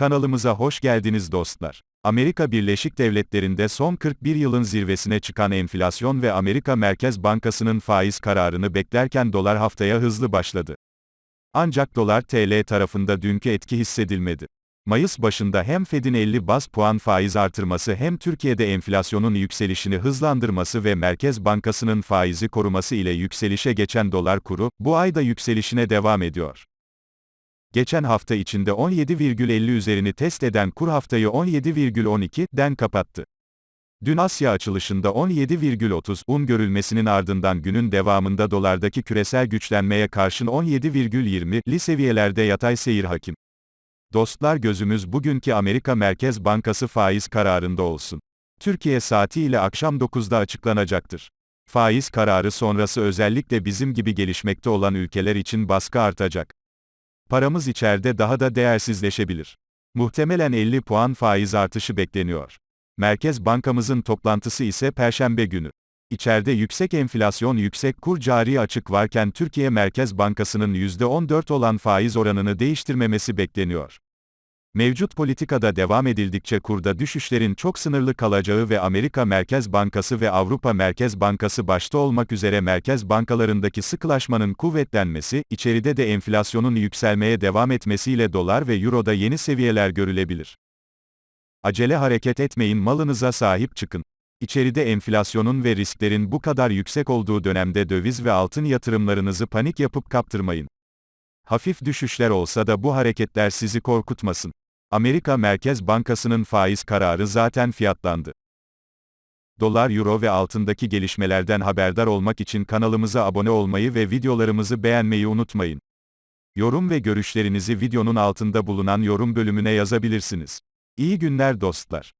Kanalımıza hoş geldiniz dostlar. Amerika Birleşik Devletleri'nde son 41 yılın zirvesine çıkan enflasyon ve Amerika Merkez Bankası'nın faiz kararını beklerken dolar haftaya hızlı başladı. Ancak dolar TL tarafında dünkü etki hissedilmedi. Mayıs başında hem Fed'in 50 bas puan faiz artırması hem Türkiye'de enflasyonun yükselişini hızlandırması ve Merkez Bankası'nın faizi koruması ile yükselişe geçen dolar kuru, bu ayda yükselişine devam ediyor. Geçen hafta içinde 17,50 üzerini test eden kur haftayı 17,12'den kapattı. Dün Asya açılışında 17,30 un görülmesinin ardından günün devamında dolardaki küresel güçlenmeye karşın 17,20'li seviyelerde yatay seyir hakim. Dostlar gözümüz bugünkü Amerika Merkez Bankası faiz kararında olsun. Türkiye saati ile akşam 9'da açıklanacaktır. Faiz kararı sonrası özellikle bizim gibi gelişmekte olan ülkeler için baskı artacak. Paramız içeride daha da değersizleşebilir. Muhtemelen 50 puan faiz artışı bekleniyor. Merkez Bankamızın toplantısı ise Perşembe günü. İçeride yüksek enflasyon yüksek kur cari açık varken Türkiye Merkez Bankası'nın %14 olan faiz oranını değiştirmemesi bekleniyor. Mevcut politikada devam edildikçe kurda düşüşlerin çok sınırlı kalacağı ve Amerika Merkez Bankası ve Avrupa Merkez Bankası başta olmak üzere merkez bankalarındaki sıkılaşmanın kuvvetlenmesi, içeride de enflasyonun yükselmeye devam etmesiyle dolar ve euroda yeni seviyeler görülebilir. Acele hareket etmeyin malınıza sahip çıkın. İçeride enflasyonun ve risklerin bu kadar yüksek olduğu dönemde döviz ve altın yatırımlarınızı panik yapıp kaptırmayın. Hafif düşüşler olsa da bu hareketler sizi korkutmasın. Amerika Merkez Bankası'nın faiz kararı zaten fiyatlandı. Dolar, euro ve altındaki gelişmelerden haberdar olmak için kanalımıza abone olmayı ve videolarımızı beğenmeyi unutmayın. Yorum ve görüşlerinizi videonun altında bulunan yorum bölümüne yazabilirsiniz. İyi günler dostlar.